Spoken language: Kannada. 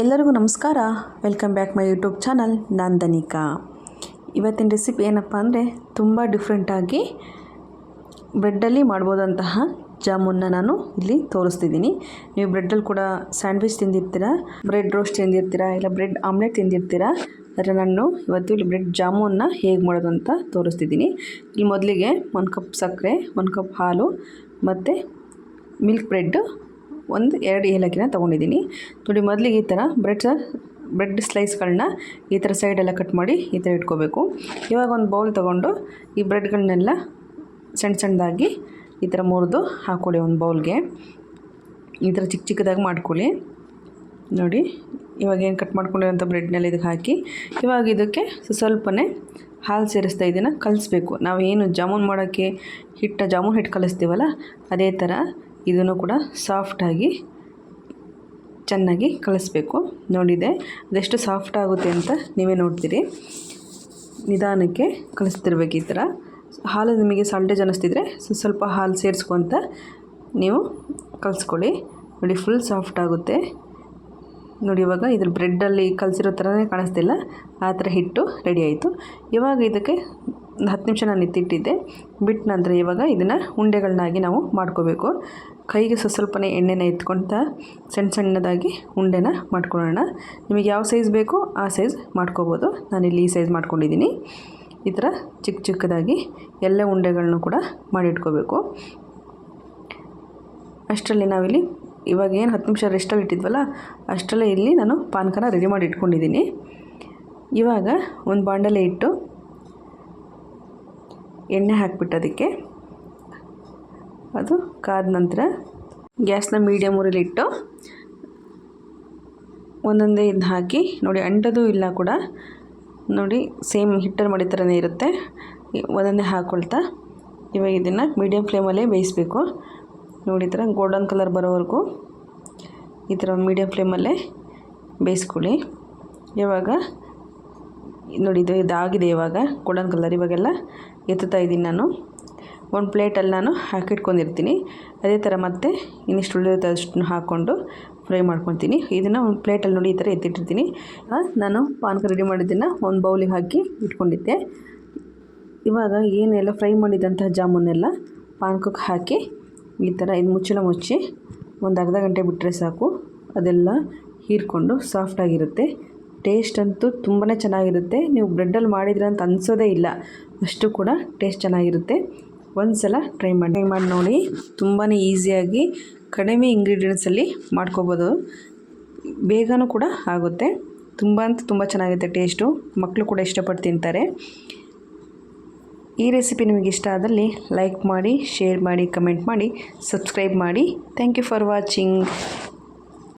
ಎಲ್ಲರಿಗೂ ನಮಸ್ಕಾರ. Welcome back my YouTube channel Nandanika Danika ಇವತ್ತಿನ ರೆಸಿಪಿ ಏನಪ್ಪ ಅಂದರೆ ತುಂಬ ಡಿಫ್ರೆಂಟಾಗಿ ಬ್ರೆಡ್ಡಲ್ಲಿ ಮಾಡ್ಬೋದಂತಹ ಜಾಮೂನ್ನ ನಾನು ಇಲ್ಲಿ ತೋರಿಸ್ತಿದ್ದೀನಿ. ನೀವು ಬ್ರೆಡ್ಡಲ್ಲಿ ಕೂಡ ಸ್ಯಾಂಡ್ವಿಚ್ ತಿಂದಿರ್ತೀರಾ ಬ್ರೆಡ್ ರೋಸ್ಟ್ ತಿಂದಿರ್ತೀರಾ, ಇಲ್ಲ ಬ್ರೆಡ್ ಆಮ್ಲೆಟ್ ತಿಂದಿರ್ತೀರಾ ಅದರ ನಾನು ಇವತ್ತು ಇಲ್ಲಿ ಬ್ರೆಡ್ ಜಾಮೂನ್ನ ಹೇಗೆ ಮಾಡೋದು ಅಂತ ತೋರಿಸ್ತಿದ್ದೀನಿ. ಇಲ್ಲಿ ಮೊದಲಿಗೆ ಒಂದು ಕಪ್ ಸಕ್ಕರೆ, ಒಂದು ಕಪ್ ಹಾಲು, ಮತ್ತು ಮಿಲ್ಕ್ ಬ್ರೆಡ್ ಒಂದು, ಎರಡು ಏಲಕ್ಕಿನ ತೊಗೊಂಡಿದ್ದೀನಿ. ನೋಡಿ, ಮೊದಲಿಗೆ ಈ ಥರ ಬ್ರೆಡ್ ಬ್ರೆಡ್ ಸ್ಲೈಸ್ಗಳನ್ನ ಈ ಥರ ಸೈಡೆಲ್ಲ ಕಟ್ ಮಾಡಿ ಈ ಥರ ಇಟ್ಕೋಬೇಕು. ಇವಾಗ ಒಂದು ಬೌಲ್ ತೊಗೊಂಡು ಈ ಬ್ರೆಡ್ಗಳನ್ನೆಲ್ಲ ಸಣ್ಣ ಸಣ್ಣದಾಗಿ ಈ ಥರ ಮುರಿದು ಹಾಕ್ಕೊಳ್ಳಿ ಒಂದು ಬೌಲ್ಗೆ ಈ ಥರ ಚಿಕ್ಕ ಚಿಕ್ಕದಾಗಿ ಮಾಡ್ಕೊಳ್ಳಿ. ನೋಡಿ, ಇವಾಗ ಏನು ಕಟ್ ಮಾಡ್ಕೊಂಡಿರೋಂಥ ಬ್ರೆಡ್ನಲ್ಲಿ ಇದಕ್ಕೆ ಹಾಕಿ, ಇವಾಗ ಇದಕ್ಕೆ ಸ್ವಲ್ಪನೇ ಹಾಲು ಸೇರಿಸ್ತಾ ಇದನ್ನು ಕಲಿಸ್ಬೇಕು. ನಾವು ಏನು ಜಾಮೂನ್ ಮಾಡೋಕ್ಕೆ ಹಿಟ್ಟ ಜಾಮೂನ್ ಹಿಟ್ಟು ಕಲಿಸ್ತೀವಲ್ಲ, ಅದೇ ಥರ ಇದನ್ನು ಕೂಡ ಸಾಫ್ಟಾಗಿ ಚೆನ್ನಾಗಿ ಕಲಿಸ್ಬೇಕು. ನೋಡಿದೆ, ಅದೆಷ್ಟು ಸಾಫ್ಟ್ ಆಗುತ್ತೆ ಅಂತ ನೀವೇ ನೋಡ್ತೀರಿ. ನಿಧಾನಕ್ಕೆ ಕಲಿಸ್ತಿರ್ಬೇಕು ಈ ಥರ ಹಾಲು ನಿಮಗೆ ಸಾಲ್ಟೇಜ್ ಅನ್ನಿಸ್ತಿದ್ರೆ ಸ್ವಲ್ಪ ಹಾಲು ಸೇರಿಸ್ಕೊಂತ ನೀವು ಕಲಿಸ್ಕೊಳ್ಳಿ. ನೋಡಿ ಫುಲ್ ಸಾಫ್ಟ್ ಆಗುತ್ತೆ. ನೋಡಿ ಇವಾಗ ಇದ್ರ ಬ್ರೆಡ್ಡಲ್ಲಿ ಕಲಸಿರೋ ಥರನೇ ಕಾಣಿಸ್ತಿಲ್ಲ. ಆ ಥರ ಹಿಟ್ಟು ರೆಡಿ ಆಯಿತು. ಇವಾಗ ಇದಕ್ಕೆ ಒಂದು ಹತ್ತು ನಿಮಿಷ ನಾನು ಎತ್ತಿಟ್ಟಿದ್ದೆ ಬಿಟ್ಟ ನಂತರ ಇವಾಗ ಇದನ್ನು ಉಂಡೆಗಳನ್ನಾಗಿ ನಾವು ಮಾಡ್ಕೋಬೇಕು. ಕೈಗೆ ಸ್ವಲ್ಪ ಸ್ವಲ್ಪನೇ ಎಣ್ಣೆನ ಎತ್ಕೊತ ಸಣ್ಣ ಸಣ್ಣದಾಗಿ ಉಂಡೆನ ಮಾಡ್ಕೊಳ್ಳೋಣ. ನಿಮಗೆ ಯಾವ ಸೈಜ್ ಬೇಕೋ ಆ ಸೈಜ್ ಮಾಡ್ಕೋಬೋದು. ನಾನಿಲ್ಲಿ ಈ ಸೈಜ್ ಮಾಡ್ಕೊಂಡಿದ್ದೀನಿ. ಈ ಥರ ಚಿಕ್ಕ ಚಿಕ್ಕದಾಗಿ ಎಲ್ಲ ಉಂಡೆಗಳನ್ನೂ ಕೂಡ ಮಾಡಿಟ್ಕೋಬೇಕು. ಅಷ್ಟರಲ್ಲಿ ನಾವಿಲ್ಲಿ ಇವಾಗ ಏನು ಹತ್ತು ನಿಮಿಷ ರೆಸ್ಟಲ್ಲಿ ಇಟ್ಟಿದ್ವಲ್ಲ, ಅಷ್ಟರಲ್ಲೇ ಇಲ್ಲಿ ನಾನು ಪಾನಕನ ರೆಡಿ ಮಾಡಿ ಇಟ್ಕೊಂಡಿದ್ದೀನಿ. ಇವಾಗ ಒಂದು ಬಾಂಡಲೆ ಇಟ್ಟು ಎಣ್ಣೆ ಹಾಕಿಬಿಟ್ಟು ಅದಕ್ಕೆ, ಅದು ಕಾದ ನಂತರ ಗ್ಯಾಸ್ನ ಮೀಡಿಯಮ್ ಊರಲ್ಲಿ ಇಟ್ಟು ಒಂದೊಂದೇ ಇದನ್ನ ಹಾಕಿ, ನೋಡಿ ಅಂಟೋದು ಇಲ್ಲ ಕೂಡ, ನೋಡಿ ಸೇಮ್ ಹಿಟ್ಟರ್ ಮಾಡಿದ ಥರನೇ ಇರುತ್ತೆ. ಒಂದೊಂದೇ ಹಾಕ್ಕೊಳ್ತಾ ಇವಾಗ ಇದನ್ನು ಮೀಡಿಯಮ್ ಫ್ಲೇಮಲ್ಲೇ ಬೇಯಿಸಬೇಕು. ನೋಡಿ ಗೋಲ್ಡನ್ ಕಲರ್ ಬರೋವರೆಗೂ ಈ ಥರ ಮೀಡಿಯಮ್ ಫ್ಲೇಮಲ್ಲೇ ಬೇಯಿಸ್ಕೊಳ್ಳಿ. ಇವಾಗ ನೋಡಿ ಇದು ಇದಾಗಿದೆ ಇವಾಗ ಗೋಲ್ಡನ್ ಕಲರ್ ಇವಾಗೆಲ್ಲ ಎತ್ತುತ್ತಾ ಇದ್ದೀನಿ ನಾನು. ಒಂದು ಪ್ಲೇಟಲ್ಲಿ ನಾನು ಹಾಕಿಟ್ಕೊಂಡಿರ್ತೀನಿ. ಅದೇ ಥರ ಮತ್ತೆ ಇನ್ನಿಷ್ಟು ಉಳಿದಿರುತ್ತೆ ಅಷ್ಟನ್ನು ಹಾಕ್ಕೊಂಡು ಫ್ರೈ ಮಾಡ್ಕೊತೀನಿ ಇದನ್ನು ಒಂದು ಪ್ಲೇಟಲ್ಲಿ ನೋಡಿ ಈ ಥರ ಎತ್ತಿಟ್ಟಿರ್ತೀನಿ. ನಾನು ಪಾನಕ ರೆಡಿ ಮಾಡಿದ್ದನ್ನು ಒಂದು ಬೌಲಿಗೆ ಹಾಕಿ ಇಟ್ಕೊಂಡಿದ್ದೆ. ಇವಾಗ ಏನೆಲ್ಲ ಫ್ರೈ ಮಾಡಿದಂತಹ ಜಾಮೂನೆಲ್ಲ ಪಾನಕಕ್ಕೆ ಹಾಕಿ ಈ ಥರ ಇದು ಮುಚ್ಚಳ ಮುಚ್ಚಿ ಒಂದು ಅರ್ಧ ಗಂಟೆ ಬಿಟ್ಟರೆ ಸಾಕು. ಅದೆಲ್ಲ ಹೀರ್ಕೊಂಡು ಸಾಫ್ಟಾಗಿರುತ್ತೆ ಟೇಸ್ಟ್ ಅಂತೂ ತುಂಬಾ ಚೆನ್ನಾಗಿರುತ್ತೆ. ನೀವು ಬ್ರೆಡ್ಡಲ್ಲಿ ಮಾಡಿದ್ರೆ ಅಂತ ಅನಿಸೋದೇ ಇಲ್ಲ. ಅಷ್ಟು ಕೂಡ ಟೇಸ್ಟ್ ಚೆನ್ನಾಗಿರುತ್ತೆ. ಒಂದು ಸಲ ಟ್ರೈ ಮಾಡಿ ಟ್ರೈ ಮಾಡಿ ನೋಡಿ. ತುಂಬಾ ಈಸಿಯಾಗಿ ಕಡಿಮೆ ಇಂಗ್ರೀಡಿಯೆಂಟ್ಸಲ್ಲಿ ಮಾಡ್ಕೋಬೋದು. ಬೇಗನೂ ಕೂಡ ಆಗುತ್ತೆ. ತುಂಬ ಅಂತ ತುಂಬ ಚೆನ್ನಾಗಿರುತ್ತೆ ಟೇಸ್ಟು ಮಕ್ಕಳು ಕೂಡ ಇಷ್ಟಪಟ್ಟು ತಿಂತಾರೆ. ಈ ರೆಸಿಪಿ ನಿಮಗೆ ಇಷ್ಟ ಆದಲ್ಲಿ ಲೈಕ್ ಮಾಡಿ ಶೇರ್ ಮಾಡಿ ಕಮೆಂಟ್ ಮಾಡಿ ಸಬ್ಸ್ಕ್ರೈಬ್ ಮಾಡಿ. Thank you for watching